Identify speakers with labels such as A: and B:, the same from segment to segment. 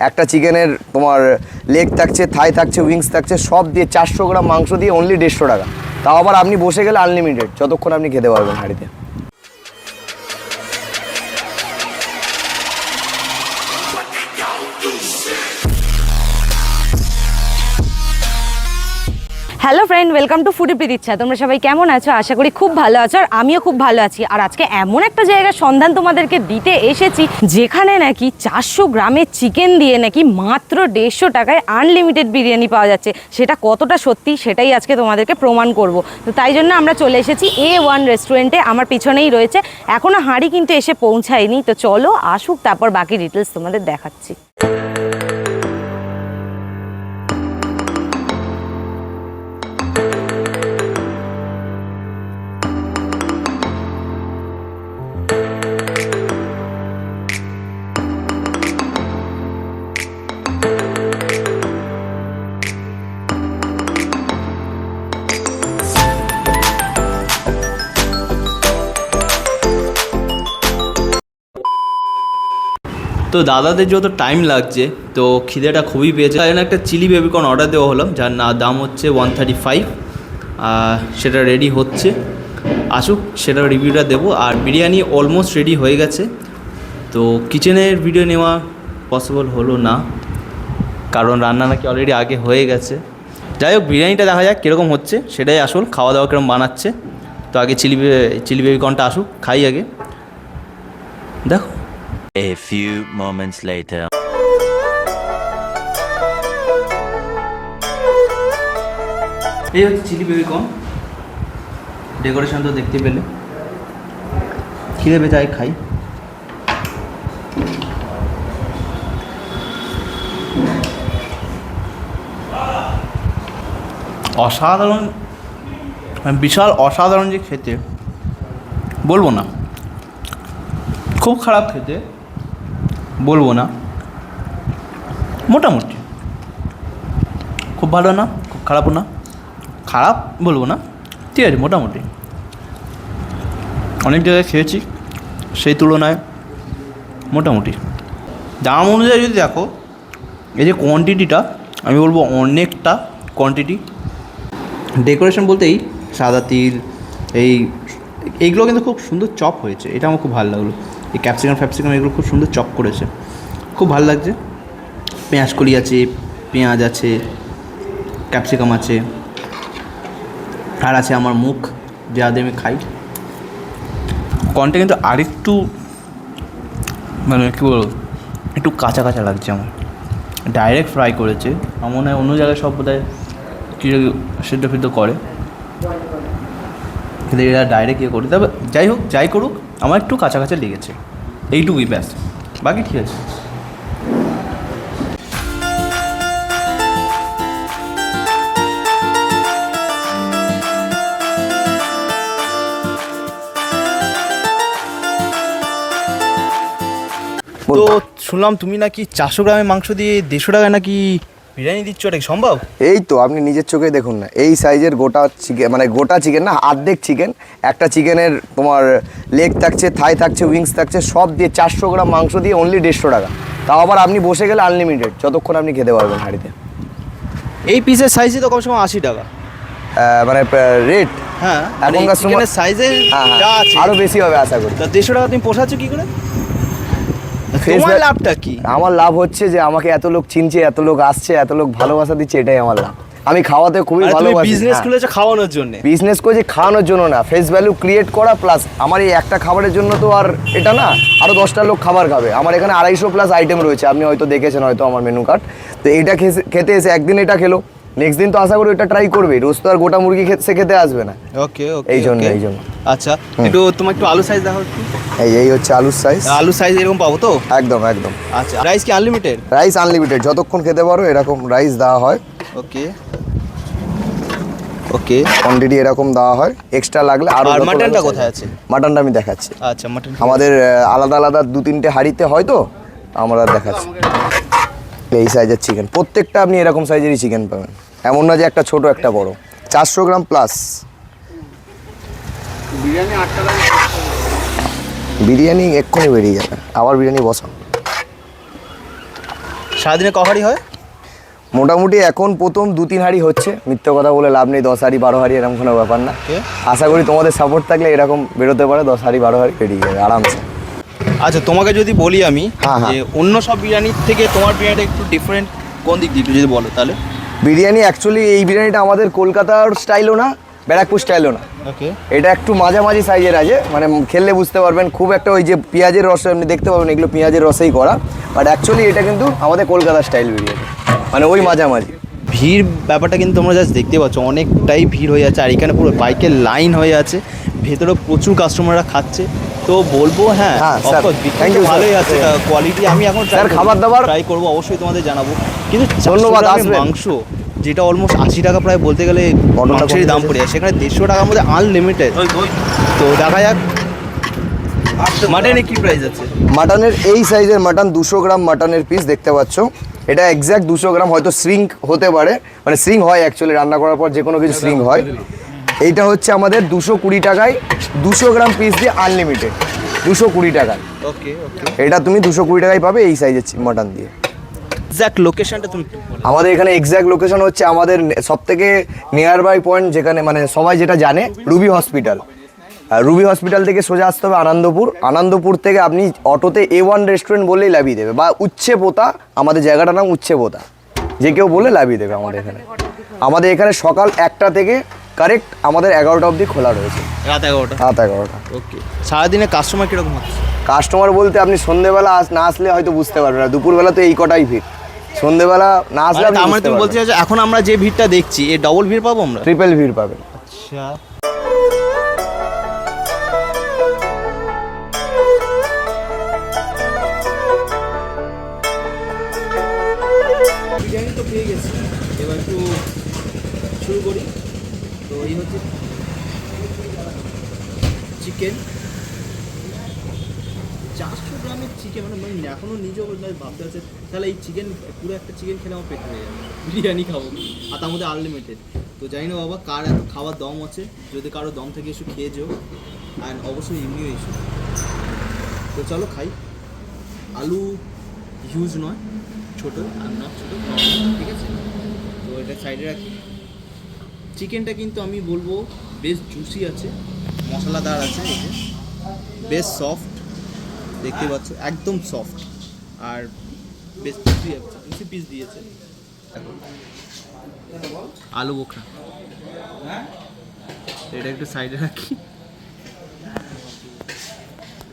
A: একটা চিকেনের তোমার লেগ থাকছে, থাই থাকছে, উইংস থাকছে, সব দিয়ে চারশো গ্রাম মাংস দিয়ে অনলি দেড়শো টাকা। তাও আবার আপনি বসে গেলে আনলিমিটেড যতক্ষণ আপনি খেতে পারবেন হাঁড়িতে।
B: Hello friend, welcome to foodie Pritichchha. তোমরা সবাই কেমন আছো? আশা করি খুব ভালো আছো আর আমিও খুব ভালো আছি। আর আজকে এমন একটা জায়গার সন্ধান তোমাদেরকে দিতে এসেছি, যেখানে নাকি চারশো গ্রামের চিকেন দিয়ে নাকি মাত্র দেড়শো টাকায় আনলিমিটেড বিরিয়ানি পাওয়া যাচ্ছে। সেটা কতটা সত্যি সেটাই আজকে তোমাদেরকে প্রমাণ করব। তো তাই জন্য আমরা চলে এসেছি এ ওয়ান রেস্টুরেন্টে আমার পিছনেই রয়েছে। এখনও হাঁড়ি কিন্তু এসে পৌঁছায়নি। তো চলো আসুক, তারপর বাকি ডিটেলস তোমাদের দেখাচ্ছি।
C: তো দাদাদের যত টাইম লাগছে, তো খিদেটা খুবই পেয়েছে। তাই একটা চিলি বেবিকর্ন অর্ডার দেওয়া হলো, যার না দাম হচ্ছে ওয়ান থার্টি ফাইভ সেটা রেডি হচ্ছে। আসুক সেটা রিভিউটা দেবো। আর বিরিয়ানি অলমোস্ট রেডি হয়ে গেছে। তো কিচেনের ভিডিও নেওয়া পসিবল হলো না। কারণ রান্না নাকি অলরেডি আগে হয়ে গেছে। যাই হোক, বিরিয়ানিটা দেখা যাক কীরকম হচ্ছে। সেটাই আসল খাওয়া দাওয়া কীরকম বানাচ্ছে। তো আগে চিলি চিলি বেবিকর্নটা আসুক, খাই আগে। দেখো।
D: A few moments later.
C: এই হচ্ছে চিলি বেবিকর্ন ডেকোরেশন তো দেখতে পেলে। খিদে পেতে আগে খাই। অসাধারণ মানে বিশাল অসাধারণ যে খেতে বলব না। খুব খারাপ খেতে। বলব না। মোটামুটি। খুব ভালো না? খুব খারাপও না? খারাপ বলব না। ঠিক আছে, মোটামুটি। অনেক জায়গায় খেয়েছি, সেই তুলনায় মোটামুটি। দাম অনুযায়ী যদি দেখো, এই যে কোয়ান্টিটিটা আমি বলব অনেকটা কোয়ান্টিটি ডেকোরেশন বলতেই সাদা তিল, এই এইগুলো কিন্তু খুব সুন্দর চপ হয়েছে। এটা আমার খুব ভালো লাগল। এই ক্যাপসিকাম ফ্যাপসিকাম এগুলো খুব সুন্দর চপ করেছে। খুব ভালো লাগছে। পেঁয়াজ কলি আছে, পেঁয়াজ আছে ক্যাপসিকাম আছে। আর আছে আমার মুখ, যা দিয়ে আমি খাই। কনটা কিন্তু আরেকটু মানে কী বলব, একটু কাঁচা কাঁচা লাগছে আমার। ডাইরেক্ট ফ্রাই করেছে। আমার মনে হয় অন্য জায়গায় সব বোধহয় কী সিদ্ধ ফিদ্ধ করে। এরা ডাইরেক্ট ইয়ে করে তবে যাই হোক যাই করুক আমার একটু কাঁচা লেগেছে। এইটুকুই ব্যাস। বাকি ঠিক আছে। তো শুনলাম তুমি নাকি চারশো গ্রামের মাংস দিয়ে দেড়শো টাকা নাকি বিরিয়ানি দিচ্ছ এটা কি সম্ভব?
A: এই তো আপনি নিজের চোখে দেখুন না। এই সাইজের গোটা চিকেন মানে গোটা চিকেন না আর্ধেক চিকেন একটা চিকেনের তোমার লেগ থাকছে থাই থাকছে উইংস থাকছে সব দিয়ে চারশো গ্রাম মাংস দিয়ে অনলি দেড়শো টাকা। তাও আবার আপনি বসে গেলে আনলিমিটেড যতক্ষণ আপনি খেতে পারবেন হাঁড়িতে।
C: এই পিসের সাইজই তো কমসে কম আশি টাকা।
A: মানে রেট
C: হ্যাঁ আর
A: এখনকার সময়
C: সাইজে যা আছে।
A: আরও বেশি হবে আশা করি।
C: তা দেড়শো টাকা তুমি পোষাচ্ছ কি করে? তোমার লাভটা কি?
A: আমার লাভ হচ্ছে যে আমাকে এত লোক চিনছে এত লোক আসছে এত লোক ভালোবাসা দিচ্ছে এটাই আমার লাভ। আমি খাওয়াতে খুবই ভালোবাসি
C: বিজনেস
A: হ্যাঁ।
C: খুলেছো খাওয়ানোর জন্য?
A: বিজনেস করছি খাওয়ানোর জন্য না ফেস ভ্যালু ক্রিয়েট করা প্লাস আমার এই একটা খাবারের জন্য তো আর এটা না আরও দশটা লোক খাবার খাবে। আমার এখানে আড়াইশো প্লাস আইটেম রয়েছে আপনি হয়তো দেখেছেন হয়তো আমার মেনু কার্ড তো এটা খেতে এসে একদিন এটা খেলো। নেক্সট দিন তো আশা করি এটা ট্রাই করবে। রোজ তো আর গোটা মুরগি খেতে সে খেতে আসবে না।
C: ওকে ওকে
A: এই জন্য, এই জন্য।
C: আচ্ছা একটু তোমার একটু আলু সাইজ দেখো একটু।
A: এই এই হচ্ছে আলুর সাইজ
C: আলু সাইজ এরকম পাবো তো?
A: একদম একদম।
C: আচ্ছা রাইস কি আনলিমিটেড
A: রাইস আনলিমিটেড যতক্ষণ খেতে পারো এরকম রাইস দেওয়া হয়।
C: ওকে ওকে
A: কোয়ান্টিটি এরকম দেওয়া হয়। এক্সট্রা লাগলে আরও
C: আর মাটনটা কোথায় আছে?
A: মাটনটা আমি দেখাচ্ছি।
C: আচ্ছা মাটন
A: আমাদের আলাদা আলাদা দু তিনটে হাঁড়িতে হয় তো? আমরা দেখাচ্ছি। এই সাইজের চিকেন প্রত্যেকটা আপনি এরকম সাইজেরই চিকেন পাবেন। এমন না যে একটা ছোট একটা বড়। চারশো গ্রাম প্লাস বিরিয়ানি এক্ষুনি বেরিয়ে যাবে। আবার বিরিয়ানি বসা
C: সারাদিনে ক হাঁড়ি হয়?
A: মোটামুটি এখন প্রথম দু তিন হাড়ি হচ্ছে। মিথ্যে কথা বলে লাভ নেই দশ হাড়ি বারো হাড়ি এরকম কোনো ব্যাপার না। আশা করি তোমাদের সাপোর্ট থাকলে এরকম বেরোতে পারে দশ হাড়ি বারো হাড়ি বেরিয়ে যাবে আরামসে।
C: আচ্ছা তোমাকে যদি বলি আমি
A: হ্যাঁ, হ্যাঁ।
C: যে অন্য সব বিরিয়ানির থেকে তোমার বিরিয়ানিটা একটু ডিফারেন্ট কোন দিক দিয়ে একটু যদি বলো তাহলে?
A: বিরিয়ানি অ্যাকচুয়ালি এই বিরিয়ানিটা আমাদের কলকাতার স্টাইলও না ব্যারাকপুর স্টাইলও না।
C: ওকে
A: এটা একটু মাঝামাঝি সাইজের আছে মানে খেললে বুঝতে পারবেন খুব একটা ওই যে পেঁয়াজের রস আপনি দেখতে পাবেন এগুলো পেঁয়াজের রসেই করা। বাট অ্যাকচুয়ালি এটা কিন্তু আমাদের কলকাতা স্টাইল বিরিয়ানি মানে ওই মাঝামাঝি।
C: ভিড় ব্যাপারটা কিন্তু তোমরা জাস্ট দেখতে পাচ্ছ অনেকটাই ভিড় হয়ে যাচ্ছে আর এখানে পুরো বাইকের লাইন হয়ে আছে ভেতরে প্রচুর কাস্টমাররা খাচ্ছে। তো বলব হ্যাঁ
A: হ্যাঁ, you, স্যার।
C: ভালোই আছে কোয়ালিটি আমি এখন
A: স্যার, খাবার দাবার-
C: ট্রাই করব অবশ্যই তোমাদের জানাব। কিন্তু
A: ধন্যবাদ,
C: মাংস যেটা অলমোস্ট আশি টাকা প্রায় বলতে গেলে মাংসেরই দাম। পড়ে যায়। সেখানে দেড়শো টাকার মধ্যে আনলিমিটেড তো দেখা যাক। মাটনে কি প্রাইস আছে?
A: মাটনের এই সাইজের মাটন দুশো গ্রাম মাটনের পিস দেখতে পাচ্ছ। এটা এক্স্যাক্ট দুশো গ্রাম হয়তো শ্রিঙ্ক হতে পারে। মানে শ্রিঙ্ক হয় অ্যাকচুয়ালি রান্না করার পর যে কোনো কিছু শ্রিঙ্ক হয়। এইটা হচ্ছে আমাদের দুশো কুড়ি টাকায় দুশো গ্রাম পিস দিয়ে আনলিমিটেড দুশো কুড়ি টাকায়।
C: ওকে
A: এটা তুমি দুশো কুড়ি টাকায় পাবে এই সাইজের মাটন দিয়ে।
C: এক্স্যাক্ট লোকেশনটা তুমি
A: আমাদের এখানে এক্স্যাক্ট লোকেশন হচ্ছে আমাদের সব থেকে নিয়ার বাই পয়েন্ট যেখানে মানে সবাই যেটা জানে রুবি হসপিটাল আর রুবি হসপিটাল থেকে সোজা আসতে হবে আনন্দপুর। আনন্দপুর থেকে আপনি অটোতে এ ওয়ান রেস্টুরেন্ট বললেই লাভিয়ে দেবে। বা উচ্ছে পোতা আমাদের জায়গাটার নাম উচ্ছে পোতা। যে কেউ বলে লাভিয়ে দেবে আমাদের এখানে। আমাদের এখানে সকাল একটা থেকে কারেক্ট আমাদের এগারোটা অবধি খোলা রয়েছে।
C: রাত এগারোটা।
A: রাত এগারোটা।
C: ওকে সারাদিনে কাস্টমার কীরকম হচ্ছে?
A: কাস্টমার বলতে আপনি সন্ধেবেলা আস- না আসলে হয়তো বুঝতে পারবেন না। দুপুরবেলা তো এই কটাই ভিড়। সন্ধেবেলা না আসলে
C: আমার তুমি বলতে চাইছো এখন আমরা যে ভিড়টা দেখছি এ ডবল ভিড় পাবো আমরা?
A: ট্রিপল ভিড় পাবেন।
C: আচ্ছা। চিকেন চারশো গ্রামের চিকেন মানে মানে এখনও নিজেও ভাবতে হচ্ছে, তাহলে এই চিকেন পুরো একটা চিকেন খেলে আমার পেট হয়ে যাবে। বিরিয়ানি খাব। আর তার মধ্যে আনলিমিটেড তো জানি না বাবা, কার এত খাওয়ার দম আছে? যদি কারও দম থেকে এসে, খেয়ে যেও। আর অবশ্যই এমনিও এসো। তো চলো খাই। আলু হিউজ নয়, ছোটো, আর না ছোটো, ঠিক আছে? তো এটা সাইডে রাখি। চিকেনটা কিন্তু আমি বলব বেশ জুসি আছে। মশলাদার আছে বেশ সফট দেখতে পাচ্ছ, একদম সফট আর বেশ জুসি আছে জুসি পিস দিয়েছে। আলু বোখরা এটা একটু সাইডে রাখি।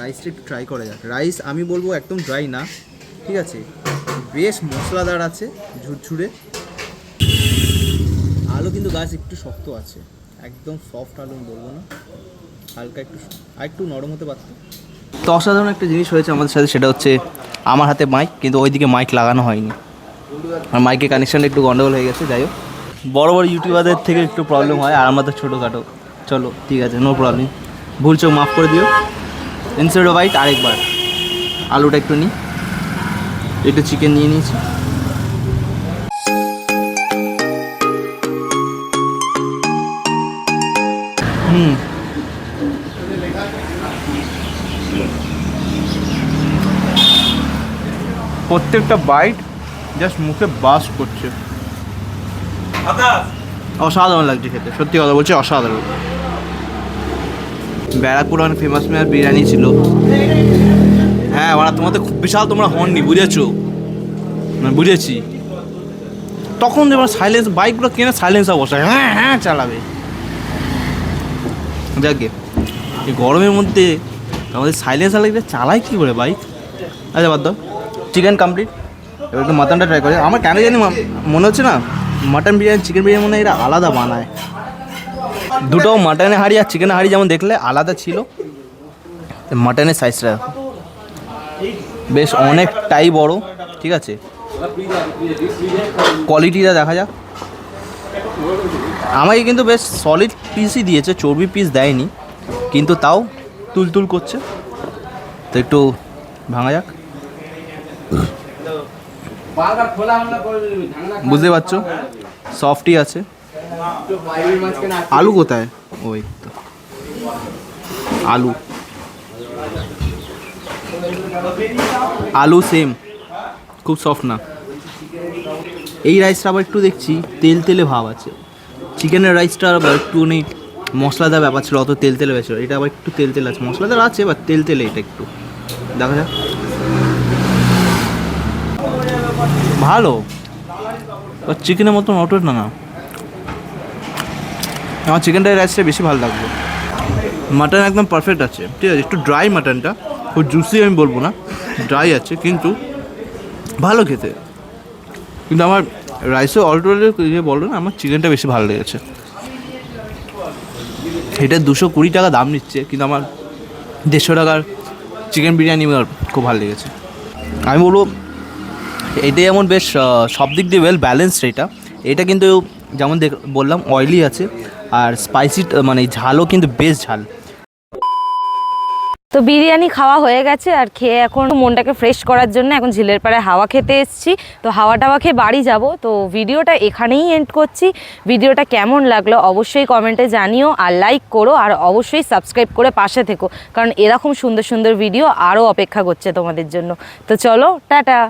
C: রাইসটা একটু ট্রাই করা যাক। রাইস আমি বলব একদম ড্রাই না। ঠিক আছে? বেশ মশলাদার আছে, ঝুরঝুরে। কিন্তু গাছ একটু শক্ত আছে। একদম সফট আলু বলব না। হালকা একটু আর একটু নরম হতে পারত। তো অসাধারণ একটা জিনিস হয়েছে আমাদের সাথে, সেটা হচ্ছে আমার হাতে মাইক কিন্তু ওইদিকে মাইক লাগানো হয়নি। আর মাইকের কানেকশানটা একটু গন্ডগোল হয়ে গেছে, যাই হোক। বড় বড় ইউটিউবারদের থেকে একটু প্রবলেম হয়, আর আমাদের ছোটোখাটো। চলো, ঠিক আছে নো প্রবলেম ভুল চোখ মাফ করে দিও। ইনসেড বাইট আরেকবার। আলুটা একটু নিই একটু চিকেন নিয়ে নিয়েছি। প্রত্যেকটা বাইট জাস্ট মুখে বাস করছে। অসাধারণ লাগছে খেতে সত্যি কথা বলছি অসাধারণ। ব্যারাকপুর অনেক ফেমাস মেয়ার বিরিয়ানি ছিল। হ্যাঁ ওরা তোমাদের খুব বিশাল তোমরা হননি বুঝেছ? মানে বুঝেছি। তখন যেমন সাইলেন্স বাইকগুলো কিনে সাইলেন্সার বসায় হ্যাঁ হ্যাঁ চালাবে। যাকে এই গরমের মধ্যে আমাদের সাইলেন্সার লাগলে চালাই কী করে বাইক? আচ্ছা বাদ দাও। চিকেন কমপ্লিট এবার একটু মাটনটা ট্রাই করে। আমার কেন জানি মনে হচ্ছে না মাটন বিরিয়ানি চিকেন বিরিয়ানি মনে হয় এরা আলাদা বানায়। দুটো মাটনের হাঁড়ি আর চিকেনের হাঁড়ি যেমন দেখলে আলাদা ছিল। মাটনের সাইজটা বেশ অনেকটাই বড়, ঠিক আছে? কোয়ালিটিটা দেখা যাক। আমাকে কিন্তু বেশ সলিড পিসই দিয়েছে, চর্বি পিস দেয়নি, কিন্তু তাও তুলতুল করছে। তো একটু ভাঙা যাক। বুঝতে পারছ? সফটই আছে। আলু কোথায়? ওই তো। আলু। আলু সেম খুব সফট না। এই রাইসটা আবার একটু দেখছি, তেল তেলে ভাব আছে। চিকেনের রাইসটা আবার একটুখানি মশলাদার ব্যাপার ছিল, অত তেল তেলে বেশি এটা আবার একটু তেল তেল আছে। মশলাদার আছে বা তেল তেলে এটা একটু। দেখা যাক। ভালো। চিকেনের মতন অটো না না। আমার চিকেনটা রাইসটা বেশি ভালো লাগবে। মাটন একদম পারফেক্ট আছে। ঠিক আছে, একটু ড্রাই মাটনটা খুব জুসি আমি বলব না। ড্রাই আছে, কিন্তু ভালো খেতে। কিন্তু আমার রাইসও অলরেডি যে বলল না, আমার চিকেনটা বেশি ভালো লেগেছে। এটা দুশো কুড়ি টাকা দাম নিচ্ছে, কিন্তু আমার দেড়শো টাকার চিকেন বিরিয়ানি আমার খুব ভালো লেগেছে। আমি বলব এটা যেমন বেশ সব দিক দিয়ে ওয়েল ব্যালেন্সড এটা। এটা কিন্তু যেমন দেখ, বললাম অয়েলি আছে, আর স্পাইসি মানে ঝালও কিন্তু বেশ ঝাল।
B: তো বিরিয়ানি খাওয়া হয়ে গেছে, আর খেয়ে এখন মনটাকে ফ্রেশ করার জন্য এখন ঝিলের পাড়ে হাওয়া খেতে এসেছি। তো হাওয়া টাওয়া খেয়ে বাড়ি যাব। তো ভিডিওটা এখানেই এন্ড করছি। ভিডিওটা কেমন লাগল অবশ্যই কমেন্টে জানিও, আর লাইক করো, আর অবশ্যই সাবস্ক্রাইব করে পাশে থেকো। কারণ এরকম সুন্দর সুন্দর ভিডিও আরও অপেক্ষা করছে তোমাদের জন্য। তো চলো, টাটা!